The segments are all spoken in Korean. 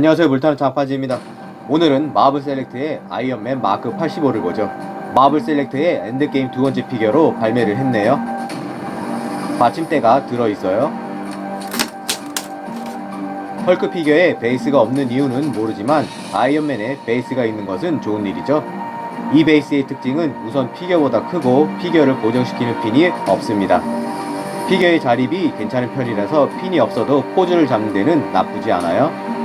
안녕하세요. 물타는 장파지입니다. 오늘은 마블 셀렉트의 아이언맨 마크 85를 보죠. 마블 셀렉트의 엔드게임 두 번째 피규어로 발매를 했네요. 받침대가 들어있어요. 헐크 피규어에 베이스가 없는 이유는 모르지만 아이언맨에 베이스가 있는 것은 좋은 일이죠. 이 베이스의 특징은 우선 피규어보다 크고 피규어를 고정시키는 핀이 없습니다. 피규어의 자립이 괜찮은 편이라서 핀이 없어도 포즈를 잡는 데는 나쁘지 않아요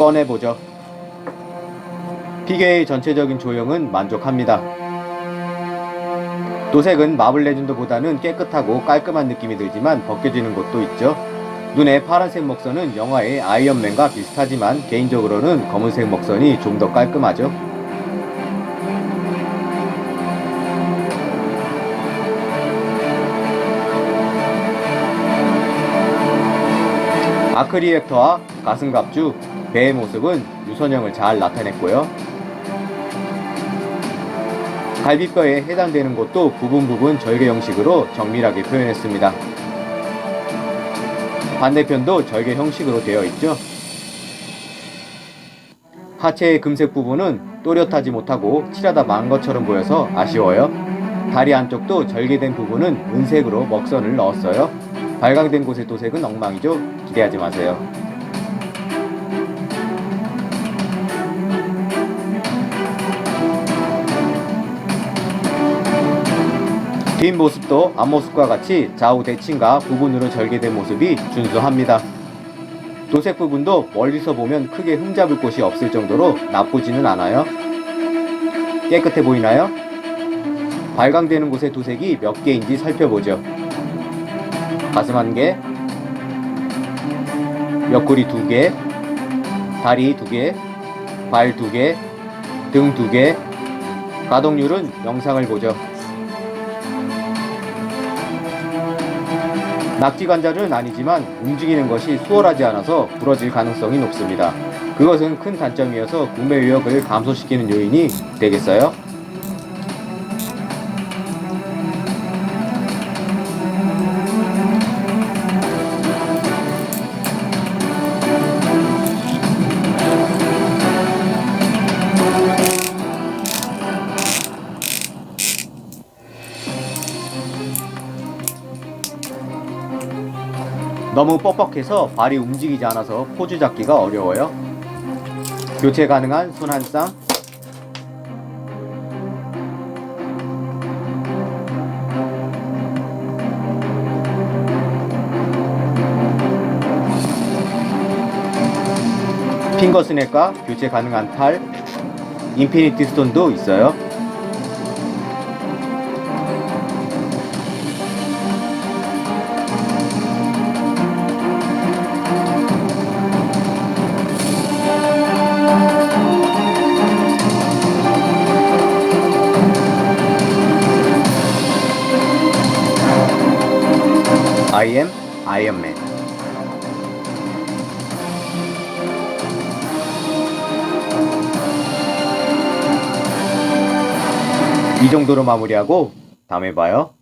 꺼내보죠. 피겨의 전체적인 조형은 만족합니다. 도색은 마블 레전드보다는 깨끗하고 깔끔한 느낌이 들지만 벗겨지는 곳도 있죠. 눈에 파란색 먹선은 영화의 아이언맨과 비슷하지만 개인적으로는 검은색 먹선이 좀 더 깔끔하죠. 아크리액터와 가슴갑주, 배의 모습은 유선형을 잘 나타냈고요. 갈비뼈에 해당되는 곳도 부분 부분 절개 형식으로 정밀하게 표현했습니다. 반대편도 절개 형식으로 되어 있죠. 하체의 금색 부분은 또렷하지 못하고 칠하다 만 것처럼 보여서 아쉬워요. 다리 안쪽도 절개된 부분은 은색으로 먹선을 넣었어요. 발광된 곳의 도색은 엉망이죠. 기대하지 마세요. 뒷 모습도 앞모습과 같이 좌우 대칭과 부분으로 절개된 모습이 준수합니다. 도색 부분도 멀리서 보면 크게 흠잡을 곳이 없을 정도로 나쁘지는 않아요. 깨끗해 보이나요? 발광되는 곳의 도색이 몇 개인지 살펴보죠. 가슴 한 개, 옆구리 두 개, 다리 두 개, 발 두 개, 등 두 개, 가동률은 영상을 보죠. 낙지 관절은 아니지만 움직이는 것이 수월하지 않아서 부러질 가능성이 높습니다. 그것은 큰 단점이어서 구매 의욕을 감소시키는 요인이 되겠어요? 너무 뻑뻑해서 발이 움직이지 않아서 포즈 잡기가 어려워요. 교체 가능한 손 한 쌍. 핑거 스냅과 교체 가능한 탈, 인피니티 스톤도 있어요. I am 아이언맨. 이 정도로 마무리하고 다음에 봐요.